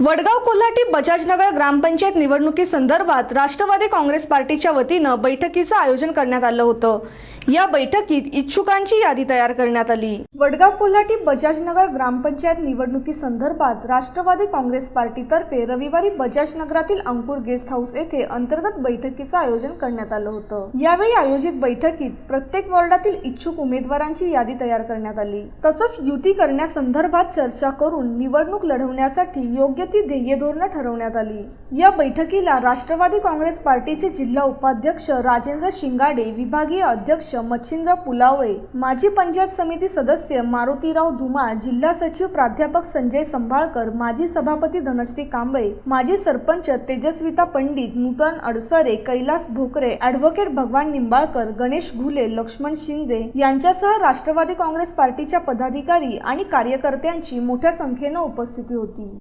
वडगाव कोल्हाटी बजाजनगर ग्रामपंचायत निवडणुकी संदर्भात राष्ट्रवादी काँग्रेस पार्टीच्या वतीनं बैठकीचं आयोजन करण्यात आलं होतं. या बैठकीत इच्छुकांची यादी तयार करण्यात आली. वडगाव कोल्हाटी बजाजनगर ग्रामपंचायत निवडणुकी संदर्भात राष्ट्रवादी काँग्रेस पार्टीतर्फे रविवारी बजाजनगरातील अंकुर गेस्ट हाऊस येथे अंतर्गत बैठकीचं आयोजन करण्यात आलं होतं. यावेळी आयोजित बैठकीत प्रत्येक वॉर्डातील इच्छुक उमेदवारांची यादी तयार करण्यात आली. तसंच युती करण्यासंदर्भात चर्चा करून निवडणूक लढवण्यासाठी योग्य ती ध्येय धोरणं ठरवण्यात आली. या बैठकीला राष्ट्रवादी काँग्रेस पार्टीचे जिल्हा उपाध्यक्ष राजेंद्र शिंगाडे विभागीय अध्यक्ष मच्छिंद्र पुलावळे माजी पंचायत समिती सदस्य मारुतीराव धुमाळ जिल्हा सचिव प्राध्यापक संजय संभाळकर माजी सभापती धनश्री कांबळे माजी सरपंच तेजस्विता पंडित नूतन अडसरे कैलास भोकरे ऍडव्होकेट भगवान निंबाळकर गणेश घुले लक्ष्मण शिंदे यांच्यासह राष्ट्रवादी काँग्रेस पार्टीच्या पदाधिकारी आणि कार्यकर्त्यांची मोठ्या संख्येनं उपस्थिती होती.